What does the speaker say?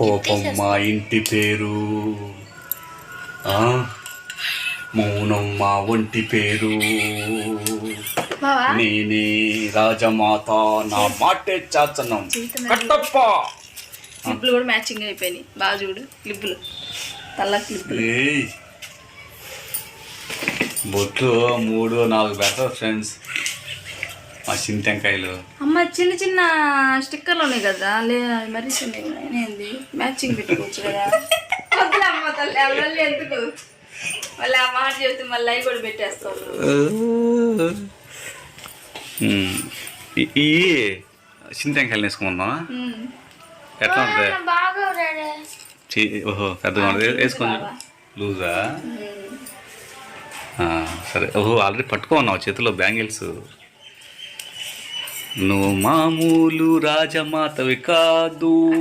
కోపం మా ఇంటి పేరు. మౌనం మా ఒంటి పేరు. నేనే రాజమాత నా మాటే చాచనం కట్టప్ప. క్లిప్పులు కూడా మ్యాచింగ్ అయిపోయినాయి. బాగా చూడు క్లిప్పులు. తల్ల క్లిప్పులు. ఏయ్. బొట్లు మూడు నాలుగు పెడతారు ఫ్రెండ్స్. మా చింతెంకాయలు అమ్మ చిన్న చిన్న స్టిక్కర్లు ఉన్నాయి కదా లే అవి మరీ. ఏంది? మ్యాచింగ్ పెట్టుకోవచ్చు కదా. వద్దులే అమ్మ తల్లి అవ్వాలి ఎందుకు? మళ్ళీ ఆ మాట చెబితే మళ్ళీ అవి కూడా పెట్టేస్తావు. ఉమ్. ఈ- వేసుకుందాం ఉమ్. ఎట్లా ఉంటుంది? ఓహో పెద్దగా ఉంటుంది. వేసుకొని లూజా? ఆ, సరే. ఓహో ఆల్రెడీ పట్టుకున్నావు చేతిలో బ్యాంగిల్స్. నువ్వు మామూలు రాజమాతవి కాదు.